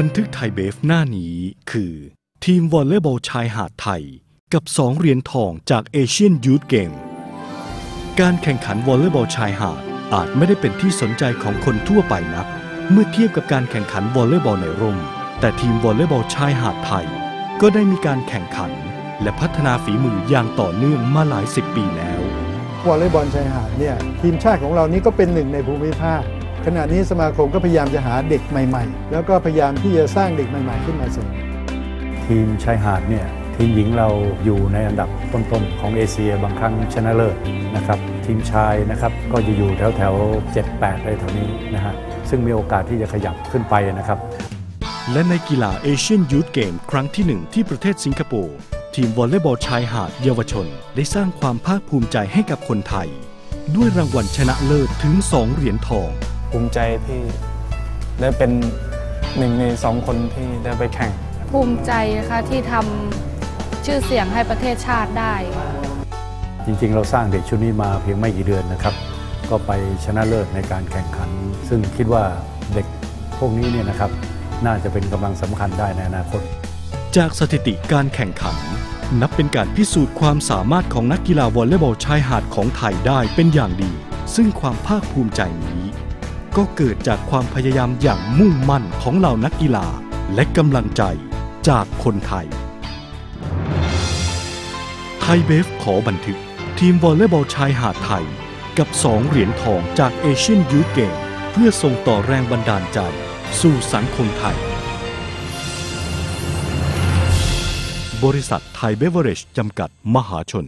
บันทึกไทยเบฟหน้านี้คือ ทีมวอลเลย์บอลชายหาดไทย กับ 2 เหรียญทองจากเอเชียนยูทเกม การแข่งขันวอลเลย์บอลชายหาดอาจไม่ได้เป็นที่สนใจของคนทั่วไปนัก เมื่อเทียบกับการแข่งขันวอลเลย์บอลในร่ม แต่ทีมวอลเลย์บอลชายหาดไทย ก็ได้มีการแข่งขัน และพัฒนาฝีมืออย่างต่อเนื่องมาหลายสิบปีแล้ววอลเลย์บอลชายหาดเนี่ยทีมชาติของเรานี่ก็เป็นหนึ่งในภูมิภาค ขณะนี้สมาคมก็พยายามจะหาเด็กใหม่ ๆ แล้วก็พยายามที่จะสร้างเด็กใหม่ๆ ขึ้นมาเสริมทีมชายหาดเนี่ยทีมหญิงเราอยู่ในอันดับต้นๆของเอเชียบางครั้งชนะเลิศนะครับทีมชายนะครับก็จะอยู่แถวแถวๆ7-8อะไรแถวนี้นะฮะซึ่งมีโอกาสที่จะขยับขึ้นไปนะครับ และในกีฬาเอเชียนยูทเกมครั้งที่หนึ่งที่ประเทศสิงคโปร์ทีมวอลเลย์บอลชายหาดเยาวชน ได้สร้างความภาคภูมิใจให้กับคนไทย ด้วยรางวัลชนะเลิศถึง 2 เหรียญทอง ภูมิใจที่ได้เป็นหนึ่งในสองคนที่ได้ไปแข่ง ภูมิใจนะคะที่ทำชื่อเสียงให้ประเทศชาติได้ จริงๆ เราสร้างเด็กชุดนี้มาเพียงไม่กี่เดือนนะครับ ก็ไปชนะเลิศในการแข่งขัน ซึ่งคิดว่าเด็กพวกนี้เนี่ยนะครับ น่าจะเป็นกำลังสำคัญได้ในอนาคต จากสถิติการแข่งขัน นับเป็นการพิสูจน์ความสามารถของนักกีฬาวอลเลย์บอลชายหาดของไทยได้เป็นอย่างดี ซึ่งความภาคภูมิใจนี้ ก็เกิดจากความพยายามอย่างมุ่งมั่นของเหล่านักกีฬาและกำลังใจจากคนไทย ไทยเบฟขอบันทึก ทีมวอลเลย์บอลชายหาดไทย กับ 2 เหรียญทองจากเอเชียนยูทเกมเพื่อส่งต่อแรงบันดาลใจ สู่สังคมไทย บริษัทไทยเบเวอเรจจำกัดมหาชน